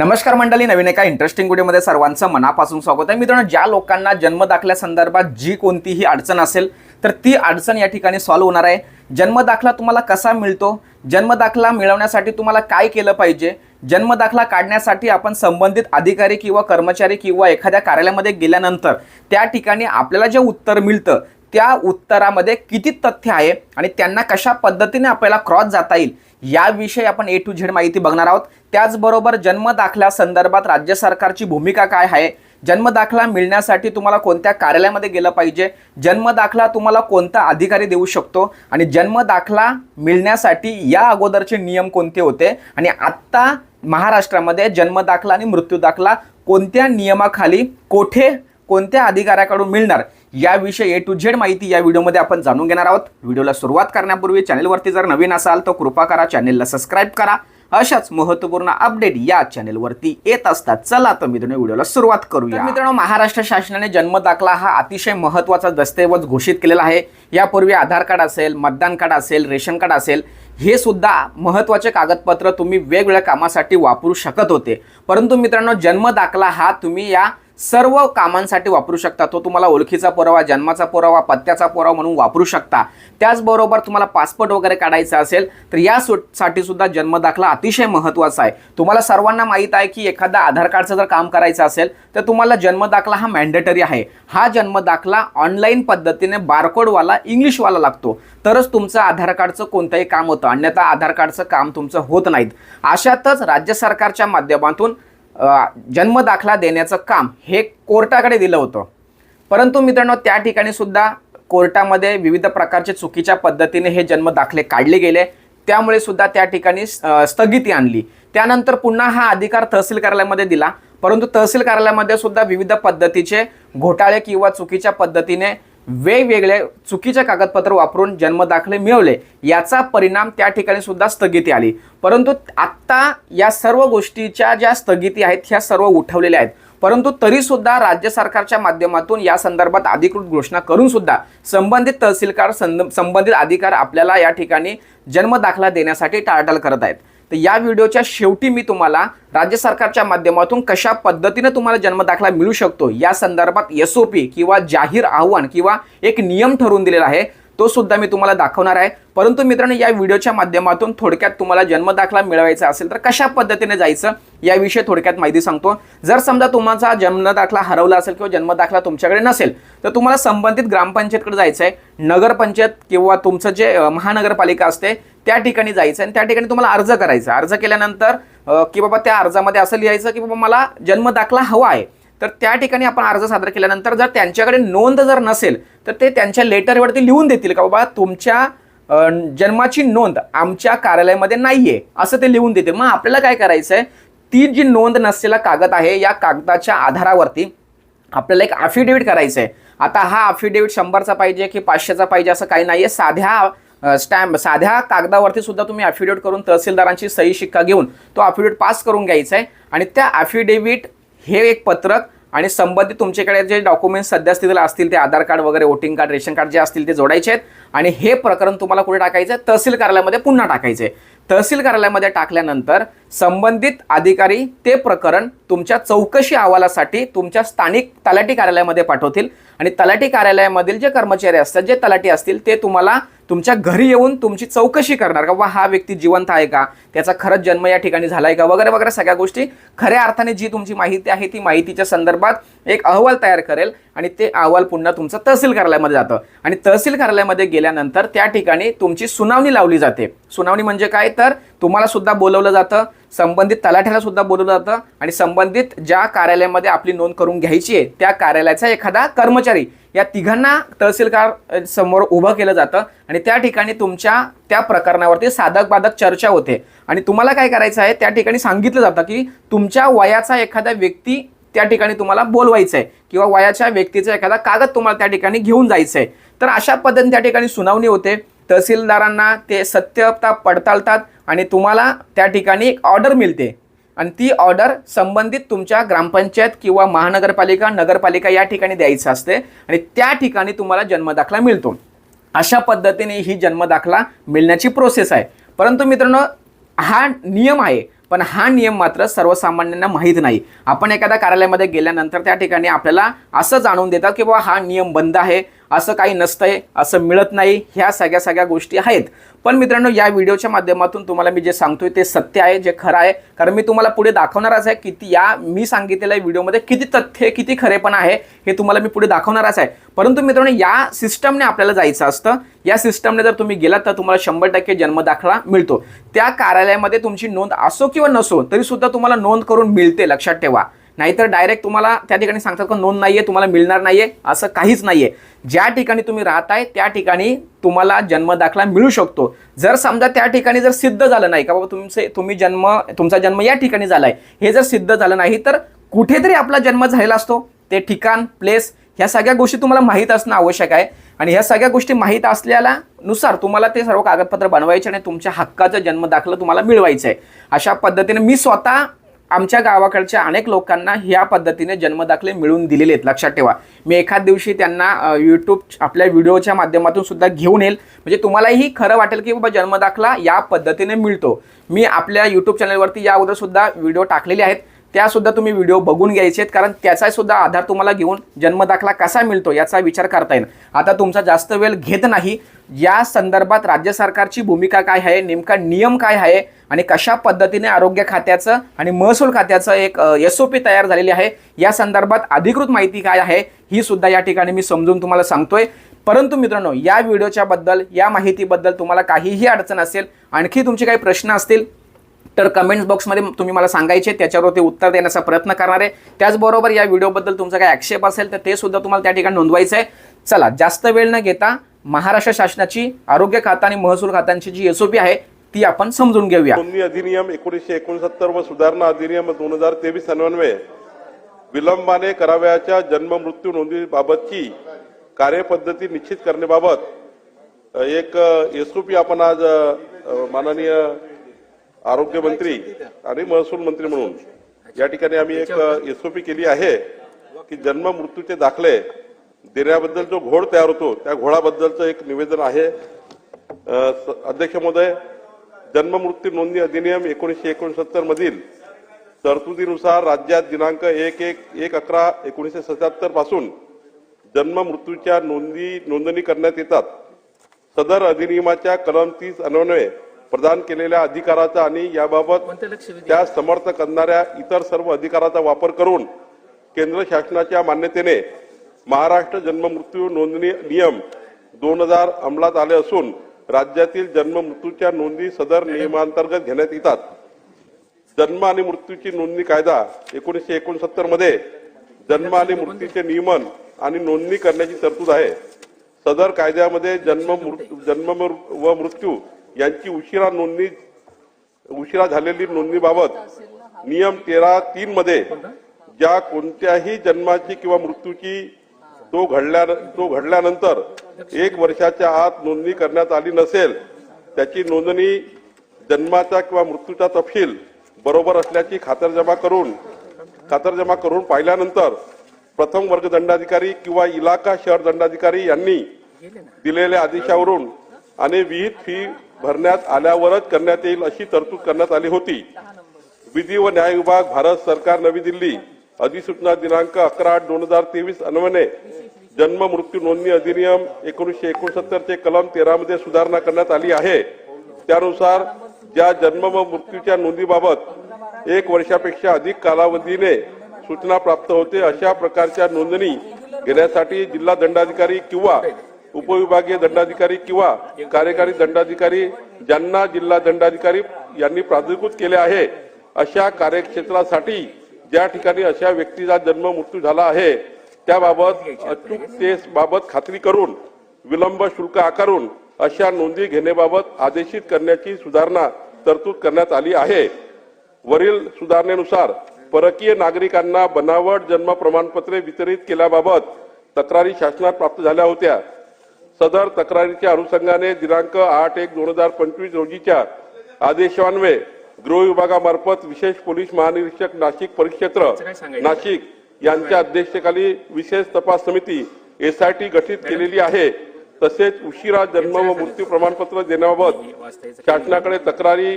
नमस्कार मंडळी नवीन एका इंटरेस्टिंग व्हिडिओमध्ये सर्वांचं मनापासून स्वागत आहे. मित्रांनो ज्या लोकांना जन्मदाखल्या संदर्भात जी कोणतीही अडचण असेल तर ती अडचण या ठिकाणी सॉल्व्ह होणार आहे. जन्मदाखला तुम्हाला कसा मिळतो? जन्मदाखला मिळवण्यासाठी तुम्हाला काय केलं पाहिजे? जन्मदाखला काढण्यासाठी आपण संबंधित अधिकारी किंवा कर्मचारी किंवा एखाद्या कार्यालयामध्ये गेल्यानंतर त्या ठिकाणी आपल्याला जे उत्तर मिळतं त्या उत्तरामध्ये किती तथ्य आहे आणि त्यांना कशा पद्धतीने आपल्याला क्रॉस जाता येईल याविषयी आपण ए टू झेड माहिती बघणार आहोत. त्याचबरोबर जन्मदाखल्या संदर्भात राज्य सरकारची भूमिका काय आहे? जन्मदाखला मिळण्यासाठी तुम्हाला कोणत्या कार्यालयामध्ये गेलं पाहिजे? जन्मदाखला तुम्हाला कोणता अधिकारी देऊ शकतो? आणि जन्मदाखला मिळण्यासाठी या अगोदरचे नियम कोणते होते? आणि आत्ता महाराष्ट्रामध्ये जन्मदाखला आणि मृत्यूदाखला कोणत्या नियमाखाली कोठे कोणत्या अधिकाऱ्याकडून मिळणार? याविषयी ए टू झेड माहिती या व्हिडिओमध्ये आपण जाणून घेणार आहोत. व्हिडिओला सुरुवात करण्यापूर्वी चॅनेलवरती जर नवीन असाल तर कृपा करा चॅनेलला सबस्क्राईब करा. अशाच महत्त्वपूर्ण अपडेट या चॅनेलवरती येत असतात. चला तर मित्रांनो व्हिडिओला सुरुवात करूया. मित्रांनो महाराष्ट्र शासनाने जन्म दाखला हा अतिशय महत्त्वाचा दस्तऐवज घोषित केलेला आहे. यापूर्वी आधार कार्ड असेल मतदान कार्ड असेल रेशन कार्ड असेल हे सुद्धा महत्त्वाचे कागदपत्र तुम्ही वेगवेगळ्या कामासाठी वापरू शकत होते. परंतु मित्रांनो जन्म दाखला हा तुम्ही या सर्व कामांसाठी वापरू शकता. तो तुम्हाला ओळखीचा पुरावा जन्माचा पुरावा पत्त्याचा पुरावा म्हणून वापरू शकता. त्याचबरोबर तुम्हाला पासपोर्ट वगैरे काढायचा असेल तर या साठी सुद्धा जन्मदाखला अतिशय महत्त्वाचा आहे. तुम्हाला सर्वांना माहीत आहे की एखादा आधार कार्डचं जर काम करायचं असेल तर तुम्हाला जन्मदाखला हा मॅन्डेटरी आहे. हा जन्मदाखला ऑनलाईन पद्धतीने बारकोडवाला इंग्लिशवाला लागतो. तरच तुमचं आधार कार्डचं कोणतंही काम होतं. अन्यथा आधार कार्डचं काम तुमचं होत नाहीत. अशातच राज्य सरकारच्या माध्यमातून जन्मदाखला देण्याचं काम हे कोर्टाकडे दिलं होतं. परंतु मित्रांनो त्या ठिकाणी सुद्धा कोर्टामध्ये विविध प्रकारचे चुकीच्या पद्धतीने हे जन्मदाखले काढले गेले. त्यामुळे सुद्धा त्या ठिकाणी स्थगिती आणली. त्यानंतर पुन्हा हा अधिकार तहसील कार्यालयामध्ये दिला. परंतु तहसील कार्यालयामध्ये सुद्धा विविध पद्धतीचे घोटाळे किंवा चुकीच्या पद्धतीने वेगवेगळे चुकीचे कागदपत्र वापरून जन्मदाखले मिळवले याचा परिणाम त्या ठिकाणी सुद्धा स्थगिती आली. परंतु आत्ता या सर्व गोष्टीच्या ज्या स्थगिती आहेत ह्या सर्व उठवलेल्या आहेत. परंतु तरीसुद्धा राज्य सरकारच्या माध्यमातून या संदर्भात अधिकृत घोषणा करून सुद्धा संबंधित तहसीलकार संबंधित अधिकार आपल्याला या ठिकाणी जन्मदाखला देण्यासाठी टाळाटाळ करत आहेत. तर या व्हिडिओच्या शेवटी मी तुम्हाला राज्य सरकारच्या माध्यमातून कशा पद्धतीने तुम्हाला जन्मदाखला मिळू शकतो या संदर्भात एस ओ पी किंवा जाहीर आव्हान किंवा एक नियम ठरवून दिलेला आहे तो सुद्धा मी तुम्हाला दाखवणार आहे. परंतु मित्रांनो या व्हिडिओच्या माध्यमातून थोडक्यात तुम्हाला जन्मदाखला मिळवायचा असेल तर कशा पद्धतीने जायचं याविषयी थोडक्यात माहिती सांगतो. जर समजा तुमचा जन्मदाखला हरवला असेल किंवा जन्मदाखला तुमच्याकडे नसेल तर तुम्हाला संबंधित ग्रामपंचायतकडे जायचं आहे नगरपंचायत किंवा तुमचं जे महानगरपालिका असते त्या ठिकाणी जायचं आणि त्या ठिकाणी तुम्हाला अर्ज करायचा. अर्ज केल्यानंतर की बाबा त्या अर्जामध्ये असं लिहायचं की बाबा मला जन्म दाखला हवा आहे. तर त्या ठिकाणी आपण अर्ज सादर केल्यानंतर जर त्यांच्याकडे नोंद जर नसेल तर ते त्यांच्या लेटरवरती लिहून देतील का बाबा तुमच्या जन्माची नोंद आमच्या कार्यालयामध्ये नाही आहे असं ते लिहून देतील. मग आपल्याला काय करायचं आहे ती जी नोंद नसलेला कागद आहे या कागदाच्या आधारावरती आपल्याला एक अफिडेविट करायचं आहे आता हा अफिडेविट शंभरचा पाहिजे की पाचशेचा पाहिजे असं काही नाही आहे साध्या स्टॅम्प साध्या कागदावरती सुद्धा तुम्ही ॲफिडेविट करून तहसीलदारांची सही शिक्का घेऊन तो ॲफिडेविट पास करून घ्यायचा आहे. आणि त्या ॲफिडेविट हे एक पत्रक आणि संबंधित तुमच्याकडे जे डॉक्युमेंट्स सध्या स्थितीला असतील ते आधार कार्ड वगैरे वोटिंग कार्ड रेशन कार्ड जे असतील ते जोडायचे आहेत. आणि हे प्रकरण तुम्हाला कुठे टाकायचं आहे? तहसील कार्यालयामध्ये पुन्हा टाकायचं आहे. तहसील कार्यालयामध्ये टाकल्यानंतर संबंधित अधिकारी ते प्रकरण तुमच्या चौकशी अहवालासाठी तुमच्या स्थानिक तलाठी कार्यालयामध्ये पाठवतील. आणि तलाठी कार्यालयामधील जे कर्मचारी असतात जे तलाठी असतील ते तुम्हाला तुमच्या घरी येऊन तुमची चौकशी करणार का? बा हा व्यक्ती जिवंत आहे का? त्याचा खरंच जन्म या ठिकाणी झालाय का? वगैरे वगैरे सगळ्या गोष्टी खऱ्या अर्थाने जी तुमची माहिती आहे ती माहितीच्या संदर्भात एक अहवाल तयार करेल आणि ते अहवाल पुन्हा तुमचं तहसील कार्यालयामध्ये जातं. आणि तहसील कार्यालयामध्ये गेल्यानंतर त्या ठिकाणी तुमची सुनावणी लावली जाते. सुनावणी म्हणजे काय? तर तुम्हाला सुद्धा बोलवलं जातं संबंधित तलाठ्याला सुद्धा बोलवलं जातं आणि संबंधित ज्या कार्यालयामध्ये आपली नोंद करून घ्यायची आहे त्या कार्यालयाचा एखादा कर्मचारी या तिघांना तहसीलकार समोर उभं केलं जातं आणि त्या ठिकाणी तुमच्या त्या प्रकरणावरती साधक बाधक चर्चा होते. आणि तुम्हाला काय करायचं आहे त्या ठिकाणी सांगितलं जातं की तुमच्या वयाचा एखादा व्यक्ती त्या ठिकाणी तुम्हाला बोलवायचं आहे किंवा वयाच्या व्यक्तीचा एखादा कागद तुम्हाला त्या ठिकाणी घेऊन जायचं आहे. तर अशा पद्धतीने त्या ठिकाणी सुनावणी होते. तहसीलदारांना ते सत्यता पडताळतात आणि तुम्हाला त्या ठिकाणी एक ऑर्डर मिळते. आणि ती ऑर्डर संबंधित तुमच्या ग्रामपंचायत किंवा महानगरपालिका नगरपालिका या ठिकाणी द्यायचं असते आणि त्या ठिकाणी तुम्हाला जन्मदाखला मिळतो. अशा पद्धतीने ही जन्मदाखला मिळण्याची प्रोसेस आहे. परंतु मित्रांनो हा नियम आहे पण हा नियम मात्र सर्वसामान्यांना माहीत नाही. आपण एखाद्या कार्यालयामध्ये गेल्यानंतर त्या ठिकाणी आपल्याला असं जाणून देतात की बाबा हा नियम बंद आहे असं काही नसतंय असं मिळत नाही ह्या सगळ्या सगळ्या गोष्टी आहेत. पण मित्रांनो या व्हिडिओच्या माध्यमातून तुम्हाला मी जे सांगतोय ते सत्य आहे जे खरं आहे. कारण मी तुम्हाला पुढे दाखवणारच आहे किती या मी सांगितलेल्या व्हिडिओमध्ये किती तथ्य किती खरेपण आहे हे तुम्हाला मी पुढे दाखवणारच आहे. परंतु मित्रांनो या सिस्टमने आपल्याला जायचं असतं. या सिस्टमने जर तुम्ही गेलात तर तुम्हाला शंभर टक्के जन्मदाखला मिळतो. त्या कार्यालयामध्ये तुमची नोंद असो किंवा नसो तरी सुद्धा तुम्हाला नोंद करून मिळते लक्षात ठेवा. नाहीतर डायरेक्ट तुम्हाला त्या ठिकाणी सांगतात का नोंद नाहीये तुम्हाला मिळणार नाहीये. असं काहीच नाहीये. ज्या ठिकाणी तुम्ही राहताय त्या ठिकाणी तुम्हाला जन्मदाखला मिळू शकतो. जर समजा त्या ठिकाणी जर सिद्ध झालं नाही का बाबा तुमचे तुम्ही जन्म तुमचा जन्म या ठिकाणी झालाय हे जर सिद्ध झालं नाही तर कुठेतरी आपला जन्म झालेला असतो. ते ठिकाण प्लेस ह्या सगळ्या गोष्टी तुम्हाला माहीत असणं आवश्यक आहे. आणि ह्या सगळ्या गोष्टी माहीत असलेल्या नुसार तुम्हाला ते सर्व कागदपत्र बनवायचे आणि तुमच्या हक्काचं जन्मदाखलं तुम्हाला मिळवायचं आहे अशा पद्धतीने मी स्वतः आमच्या गावाकडच्या अनेक लोकांना ह्या पद्धतीने जन्मदाखले मिळून दिलेले आहेत. लक्षात ठेवा. मी एखाद दिवशी त्यांना यूट्यूब आपल्या व्हिडिओच्या माध्यमातून सुद्धा घेऊन येईल. म्हणजे तुम्हालाही खरं वाटेल की बाबा जन्मदाखला या पद्धतीने मिळतो. मी आपल्या यूट्यूब चॅनलवरती या अगोदर सुद्धा व्हिडिओ टाकलेले आहेत. त्यासुद्धा तुम्ही व्हिडिओ बघून घ्यायचे आहेत कारण त्याचा सुद्धा आधार तुम्हाला घेऊन जन्मदाखला कसा मिळतो याचा विचार करता येईल. आता तुमचा जास्त वेळ घेत नाही. या संदर्भात राज्य सरकारची भूमिका काय आहे नेमका नियम काय आहे आणि कशा पद्धतीने आरोग्य खात्याचं आणि महसूल खात्याचं एक एस ओ पी तयार झालेली आहे या संदर्भात अधिकृत माहिती काय आहे ही सुद्धा या ठिकाणी मी समजून तुम्हाला सांगतोय. परंतु मित्रांनो या व्हिडिओच्या बद्दल या माहितीबद्दल तुम्हाला काहीही अडचण असेल आणखी तुमचे काही प्रश्न असतील तर कमेंट्स बॉक्समध्ये तुम्ही मला सांगायचे त्याच्यावरती उत्तर देण्याचा प्रयत्न करणार. आहे त्याचबरोबर या व्हिडिओबद्दल तुमचा काही आक्षेप असेल तर ते सुद्धा तुम्हाला त्या ठिकाणी नोंदवायचं आहे. चला जास्त वेळ न घेता महाराष्ट्र शासनाची आरोग्य खाता आणि महसूल खात्यांची जी एसओपी आहे ती आपण समजून घेऊया. अधिनियम एकोणीसशे एकोणसत्तर व सुधारणा अधिनियम दोन हजार तेवीस अन्वये विलंबाने करावयाच्या जन्म मृत्यू नोंदणीबाबतची कार्यपद्धती निश्चित करण्याबाबत एक एसओपी आपण आज माननीय माननीय आरोग्यमंत्री आणि महसूल मंत्री म्हणून. या ठिकाणी आम्ही एक एसओपी केली आहे की जन्म मृत्यूचे दाखले देण्याबद्दल जो घोळ तयार होतो त्या घोळाबद्दलचं एक निवेदन आहे. अध्यक्ष महोदय जन्म मृत्यू नोंदणी अधिनियम एकोणीसशे एकोणसत्तर मधील तरतुदीनुसार राज्यात दिनांक एक एक एक अकरा एकोणीसशे सत्याहत्तरपासून जन्म मृत्यूच्या नोंदी नोंदणी करण्यात येतात. सदर अधिनियमाच्या कलम तीस अन्वये प्रदान केलेल्या अधिकाराचा आणि याबाबत त्या समर्थ करणाऱ्या इतर सर्व अधिकाराचा वापर करून केंद्र शासनाच्या मान्यतेने महाराष्ट्र जन्म मृत्यू नोंदणी नियम दोन हजार अंमलात आले असून राज्यातील जन्म मृत्यूच्या नोंदी सदर नियमांतर्गत घेण्यात येतात. जन्म आणि मृत्यूची नोंदणी कायदा एकोणीसशे एकोणसत्तरमध्ये जन्म आणि मृत्यूचे नियमन आणि नोंदणी करण्याची तरतूद आहे. सदर कायद्यामध्ये जन्म जन्म व मृत्यू यांची उशिरा नोंदणी उशिरा झालेली नोंदणीबाबत नियम तेरा तीन मध्ये ज्या कोणत्याही जन्माची किंवा मृत्यूची तो घडल्या तो घडल्यानंतर एक वर्षाच्या आत नोंदणी करण्यात आली नसेल त्याची नोंदणी जन्माचा किंवा मृत्यूचा तपशील बरोबर असल्याची खातरजमा करून खातरजमा करून पाहिल्यानंतर प्रथम वर्ग दंडाधिकारी किंवा इलाका शहर दंडाधिकारी यांनी दिलेल्या आदेशावरून आणि विहित फी भरण्यात आल्यावरच करण्यात येईल अशी तरतूद करण्यात आली होती. विधी व न्याय विभाग भारत सरकार नवी दिल्ली अधिसूचना दिनांक अकरा आठ दोन हजार तेवीस अन्वये जन्म मृत्यू नोंदणी अधिनियम एकोणीसशे एकोणसत्तर चे कलम तेरा मध्ये सुधारणा करण्यात आली आहे. त्यानुसार ज्या जन्म व मृत्यूच्या नोंदीबाबत एक वर्षापेक्षा अधिक कालावधीने सूचना प्राप्त होते अशा प्रकारच्या नोंदणी घेण्यासाठी जिल्हा दंडाधिकारी किंवा उपविभागीय दंडाधिकारी किंवा कार्यकारी दंडाधिकारी ज्यांना जिल्हा दंडाधिकारी यांनी प्राधिकृत केले आहे अशा कार्यक्षेत्रासाठी ज्या ठिकाणी अशा व्यक्तीचा जन्म मृत्यू झाला आहे त्याबाबत अचूकतेबाबत खात्री करून विलंब शुल्क आकारून अशा नोंदी घेण्याबाबत आदेशित करण्याची सुधारणा तरतूद करण्यात आली आहे. वरील सुधारणेनुसार परकीय नागरिकांना बनावट जन्म प्रमाणपत्रे वितरित केल्याबाबत तक्रारी शासनात प्राप्त झाल्या होत्या. सदर तक्रारीच्या अनुषंगाने दिनांक आठ एक दोन हजार पंचवीस रोजीच्या आदेशान्वये गृह विभागामार्फत विशेष पोलीस महानिरीक्षक नाशिक परिक्षेत्र नाशिक यांच्या अध्यक्षतेखाली विशेष तपास समिती एसआयटी गठीत केलेली आहे. तसेच उशिरा जन्म व मृत्यू प्रमाणपत्र देण्याबाबत शासनाकडे तक्रारी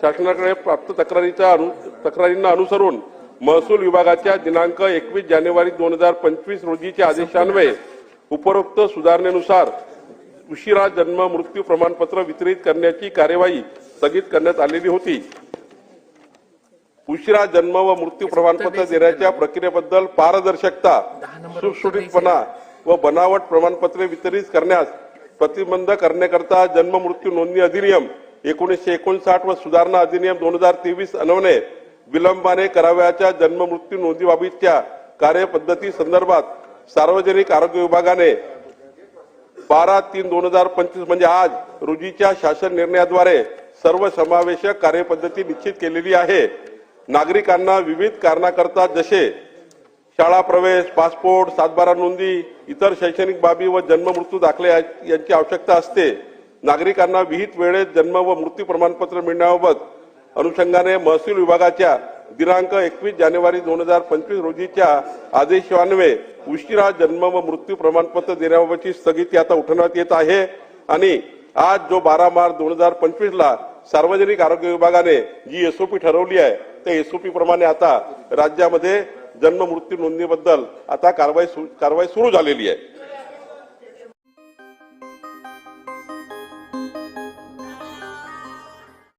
शासनाकडे प्राप्त तक्रारीचा अनु तक्रारींना अनुसरून महसूल विभागाच्या दिनांक एकवीस जानेवारी दोन हजार पंचवीस रोजीच्या आदेशान्वये उपरोक्त सुधारणेनुसार उशिरा जन्म मृत्यू प्रमाणपत्र वितरित करण्याची कार्यवाही स्थगित करण्यात आलेली होती. उशिरा जन्म व मृत्यू प्रमाणपत्र देण्याच्या प्रक्रियेबद्दल पारदर्शकता सुटसुटीतपणा व बनावट प्रमाणपत्रे वितरित करण्यास प्रतिबंध करण्याकरता जन्म मृत्यू नोंदणी अधिनियम एकोणीसशे एकोणसाठ व सुधारणा अधिनियम दोन हजार तेवीस अन्वये विलंबाने करावयाच्या जन्म मृत्यू नोंदीबाबतच्या कार्यपद्धती संदर्भात सार्वजनिक आरोग्य विभागाने बारा तीन दोन हजार पंचवीस म्हणजे आज रोजीच्या शासन निर्णयाद्वारे सर्व समावेशक कार्यपद्धती निश्चित केलेली आहे. नागरिकांना विविध कारणाकरता जसे शाळा प्रवेश पासपोर्ट सातबारा नोंदी इतर शैक्षणिक बाबी व जन्म मृत्यू दाखले यांची आवश्यकता असते. नागरिकांना विहित वेळेत जन्म व मृत्यू प्रमाणपत्र मिळण्याबाबत अनुषंगाने महसूल विभागाच्या दिनांक एकवीस जानेवारी दोन हजार पंचवीस रोजीच्या आदेशान्वये उशिरा जन्म व मृत्यू प्रमाणपत्र देण्याबाबतची स्थगिती आता उठवण्यात येत आहे. आणि आज जो बारा मार्च दोन हजार पंचवीस ला सार्वजनिक आरोग्य विभागाने जी एसओपी ठरवली आहे त्या एसओपी प्रमाणे आता राज्यामध्ये जन्म मृत्यू नोंदणीबद्दल आता कारवाई सु- कारवाई सुरू झालेली आहे.